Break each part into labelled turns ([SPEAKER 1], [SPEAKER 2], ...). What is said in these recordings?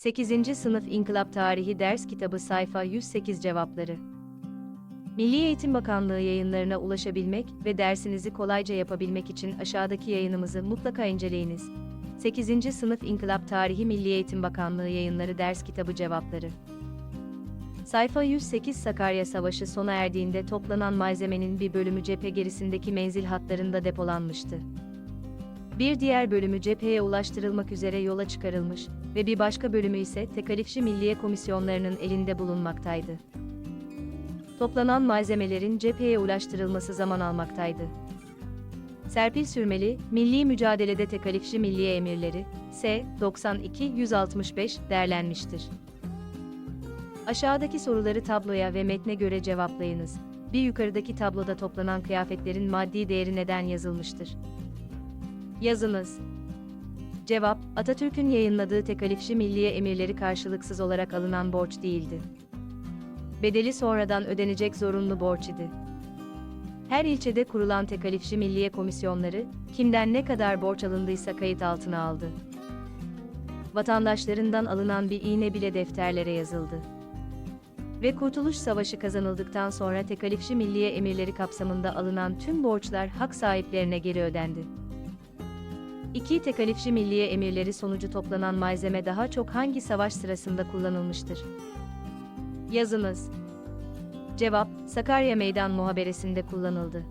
[SPEAKER 1] 8. Sınıf İnkılap Tarihi Ders Kitabı Sayfa 108 Cevapları Milli Eğitim Bakanlığı yayınlarına ulaşabilmek ve dersinizi kolayca yapabilmek için aşağıdaki yayınımızı mutlaka inceleyiniz. 8. Sınıf İnkılap Tarihi Milli Eğitim Bakanlığı Yayınları Ders Kitabı Cevapları Sayfa 108 Sakarya Savaşı sona erdiğinde toplanan malzemenin bir bölümü cephe gerisindeki menzil hatlarında depolanmıştı. Bir diğer bölümü cepheye ulaştırılmak üzere yola çıkarılmış ve bir başka bölümü ise tekalifçi milliye komisyonlarının elinde bulunmaktaydı. Toplanan malzemelerin cepheye ulaştırılması zaman almaktaydı. Serpil Sürmeli, Milli Mücadelede Tekalifçi Milliye Emirleri, S. 92-165 derlenmiştir. Aşağıdaki soruları tabloya ve metne göre cevaplayınız. Bir yukarıdaki tabloda toplanan kıyafetlerin maddi değeri neden yazılmıştır? Yazınız. Cevap, Atatürk'ün yayınladığı tekalifçi milliye emirleri karşılıksız olarak alınan borç değildi. Bedeli sonradan ödenecek zorunlu borç idi. Her ilçede kurulan tekalifçi milliye komisyonları, kimden ne kadar borç alındıysa kayıt altına aldı. Vatandaşlarından alınan bir iğne bile defterlere yazıldı. Ve Kurtuluş Savaşı kazanıldıktan sonra tekalifçi milliye emirleri kapsamında alınan tüm borçlar hak sahiplerine geri ödendi. İki tekalifçi milliye emirleri sonucu toplanan malzeme daha çok hangi savaş sırasında kullanılmıştır? Yazınız. Cevap, Sakarya Meydan Muhaberesinde kullanıldı.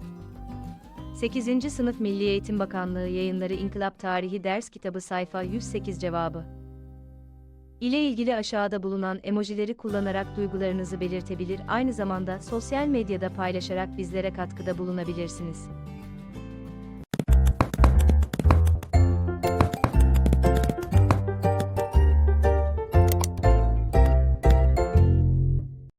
[SPEAKER 1] 8. Sınıf Milli Eğitim Bakanlığı Yayınları İnkılap Tarihi Ders Kitabı Sayfa 108 Cevabı ile ilgili aşağıda bulunan emojileri kullanarak duygularınızı belirtebilir, aynı zamanda sosyal medyada paylaşarak bizlere katkıda bulunabilirsiniz.